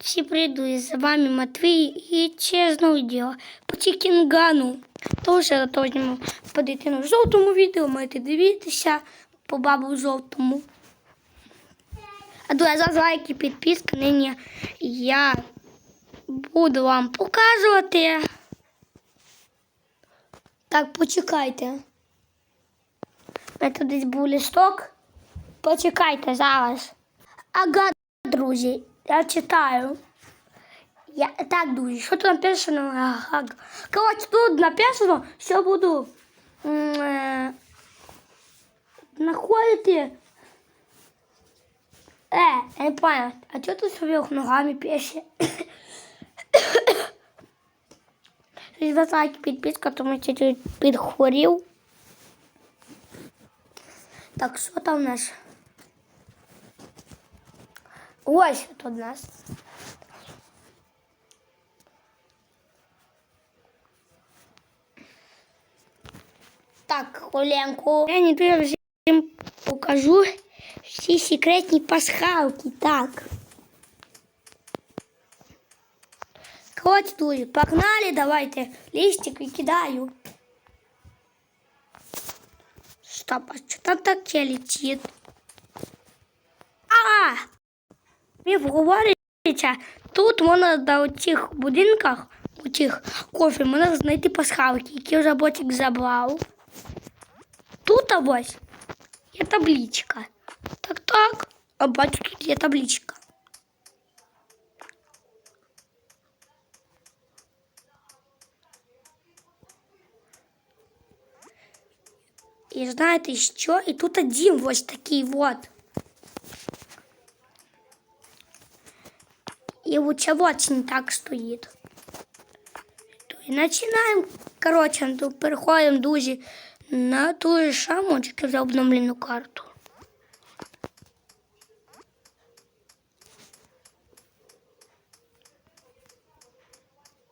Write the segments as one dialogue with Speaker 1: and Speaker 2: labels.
Speaker 1: Всі прийду, з вами Матвій і чесне відео по Чікінгану. Тож точно по дитину жовтому відео маєте дивитися по бабу жовтому. А до за лайки, підписка, нині я буду вам показувати. Так, почекайте. Тут десь був листок. Почекайте зараз. Ага, друзі, я читаю. Я, так, друзі, що тут написано? Коротше, тут написано, що буду е, знаходити. Е, я не понял, а чого тут вверх ногами пише? З лайки підписка, тому що чуть підхворів. Так, що там у нас? Ось що тут у нас. Так, хвилинку. Я не дуже всім покажу всі секретні пасхалки. Так. Коротше, друзі, погнали, давайте. Листик викидаю. Стоп, а что там таке летит? Ви говорите, тут можна до цих будинках, у цих кофе, можна знайти пасхалки, які вже ботик забрав. Тут ось є табличка. Так, так. А бачу, тут є табличка. І знаєте що? І тут дім ось такий от. Вот вот не так стоїть. То і починаємо, коротше, переходимо дуже на ту ж саму, тільки за обновлену карту.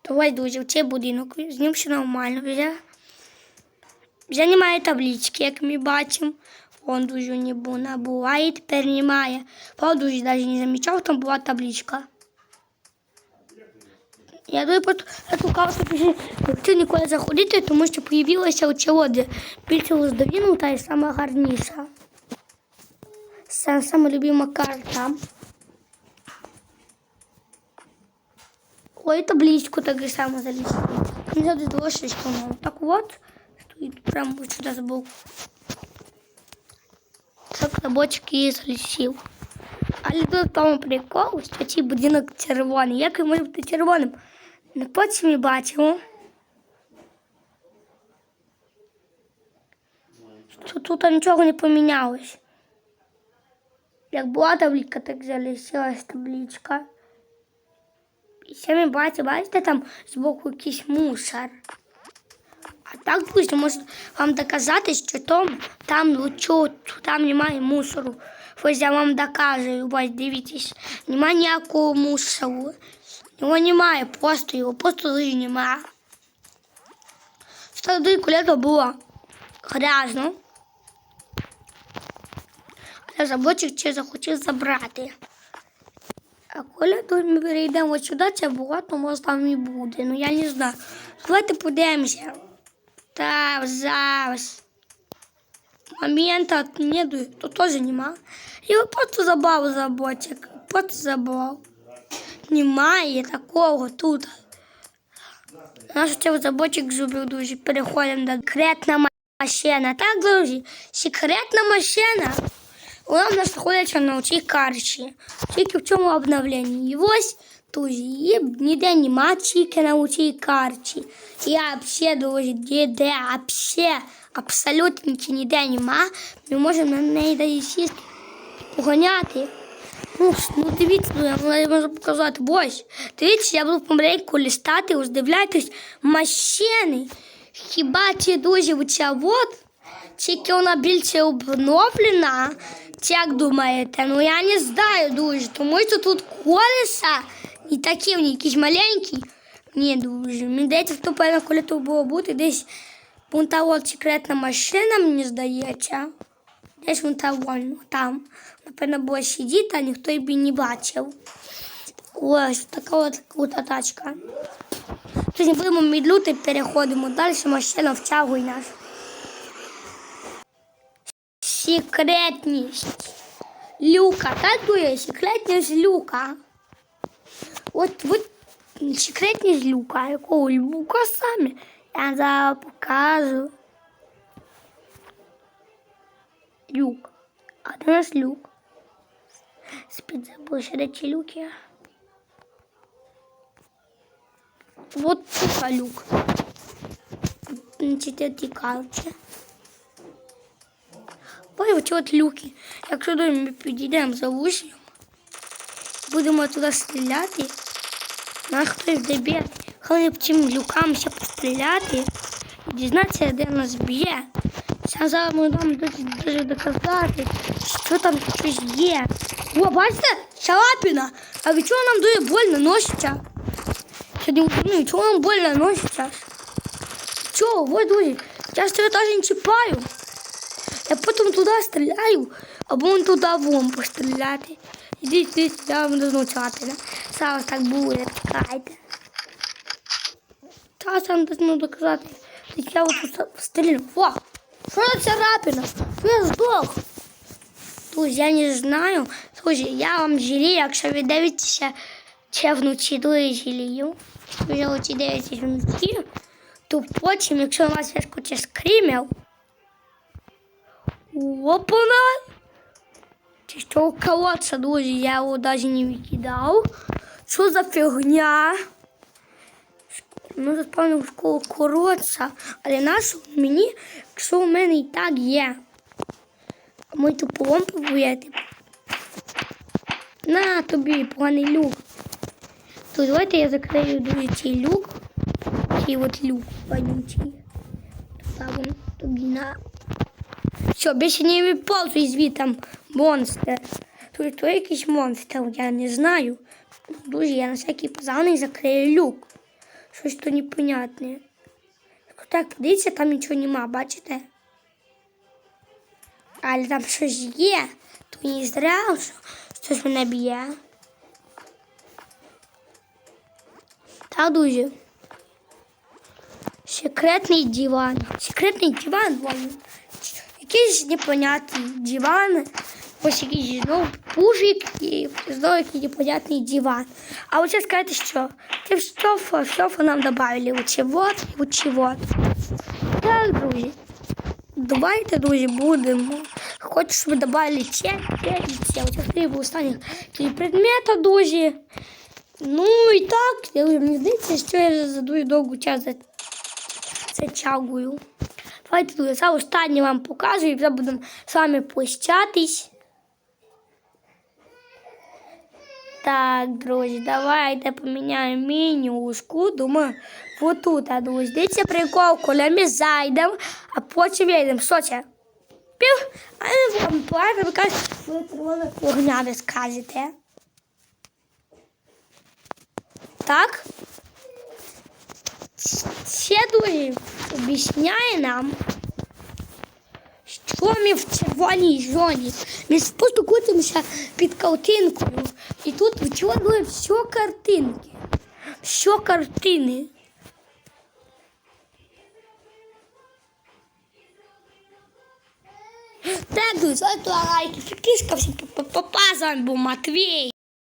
Speaker 1: Давай, друзі, в цей будинок, з ним все нормально вже. Вже немає таблички, як ми бачимо. Он дуже не був, набуває, тепер немає. Правда, дуже навіть не замічав, там була табличка. Я карту пишу, ти ніколи заходити, тому що появилася де більше роздовінута і сама гарніша. Сама, сама любима карта. Ой, табличку так само залізли. Не завжди дощечка, ну, так от, стоїть прямо сюди збоку. Так на бочки і залісів. Але тут тому прикол, що цей будинок червоний. Як він може бути червоним? Ну, потім ми бачимо, що тут нічого не помінялось. Як була табличка, так залишилась табличка. І ще ми бачимо, бачите, там збоку якийсь мусор. А так, друзі, можу вам доказати, що там, там лучу, там немає мусору. Ось я вам доказую, ось дивіться, немає ніякого мусору. Його немає, просто його просто дуже немає. Тоді коли було грязно. Але забочик ще захотів забрати. А коли тут ми перейдемо от сюди, це було, то може там і буде. Ну я не знаю. Давайте подивимося. Так, зараз. Момента нету, то теж нема. Його просто забрав забочик. Просто забрав. Немає такого тут. Наш цей забочик зубів дуже. Переходимо до секретна машина. Так, друзі, секретна машина. Вона в нас знаходиться на цій карті. Тільки в цьому обновленні. І ось тут її ніде нема тільки на цій карті. Я взагалі, друзі, ніде, взагалі, абсолютно ніде нема. Ми можемо на неї далі сісти, поганяти. Ну, ну дивіться, ну, я можу показати. Ось, дивіться, я буду помаленьку листати, ось дивляйтесь, машини. Хіба ці дуже оця от, тільки вона більше обновлена, чи як думаєте? Ну я не знаю дуже, тому що тут колеса і такі вони якісь маленькі. Ні, дуже. Мені здається, хто певно, коли то було бути, десь вон та от секретна машина, мені здається. Десь вон та вон, там. Напевно, було сидіти, а ніхто її не бачив. Ось така от крута тачка. Сьогодні будемо мідлюти, переходимо далі, машина втягує нас. Секретність. Люка, так дує, секретність люка. От, от секретність люка, якого люка саме. Я зараз покажу. Люк. А де наш люк? Ще речі люки. Вот тут люк. Значить, тікавче. Ой, оці от люки. Якщо до ми підійдемо за вушем, будемо туди стріляти, нас хтось доб'є. Коли б цим люкам ще постріляти дізнатися, де нас б'є. Зараз зараз ми нам дуже, дуже доказати, що там щось є. О, бачите, шалапіна. А від чого нам дуже больно носиться? Сьогодні ну, чого нам больно носиться? Чого? Ось, друзі, я ж тебе теж не чіпаю. Я потім туди стріляю, або вон туди вон постріляти. Ідіть, ідіть, я вам дозну чапіна. Зараз так буде, чекайте. Зараз я вам дозну доказати. Так я от тут стрілю. О, Це царапина? Я здох? Друзі, я не знаю. Друзі, я вам жалію, якщо ви дивитеся ще вночі, дуже жалію. Якщо ви дивитеся вночі, то потім, якщо у вас вискоче скримів, Опана! Чи що колодца, друзі, я його навіть не викидав. Що за фігня? Ну, заспавнив школу колодця, але нашу мені, якщо у мене і так є. Мой тупом побуєте. На тобі, поганий люк. То давайте я закрию дуже цей люк. Цей от люк вонючий. Ставимо тобі на все, більше не виповзуй звідти монстр. Тут то якийсь монстр, я не знаю. Друзі, я на всякий позаний закрию люк. Щось то непонятне. Так, подивіться, там нічого нема, бачите? Але там щось є, то не зря, що щось мене б'є. Так, друзі. Секретний диван. Секретний диван, вон. Якийсь непонятний диван. Ось якийсь знову пужик і знову якийсь непонятний диван. А от зараз скажете, що це в шофа, в шофа нам оці вот і оці вот. Так, друзі. Давайте, друзі, будемо. Хочу, щоб ви добавили це, це і це. Оце три останніх три предмета, друзі. Ну і так, я- мені здається, що я за дуже довгу час за це чагую. Давайте друзі, останнє вам покажу і вже будемо з вами прощатись. Так, друзі, давайте поміняємо менюшку. Думаю, вот тут, а, друзі. Дивіться прикол, коли ми зайдемо, а потім вийдемо. Що це? Пів, а не вам плавно, ви червона вогня ви скажете. Так? Це, друзі, об'ясняє нам, ми в червоній зоні. Ми просто крутимося під картинкою. І тут вчора всі картинки. Всі картини. Так, друзі, лайки, підписка, всім па-па-па, з Матвій.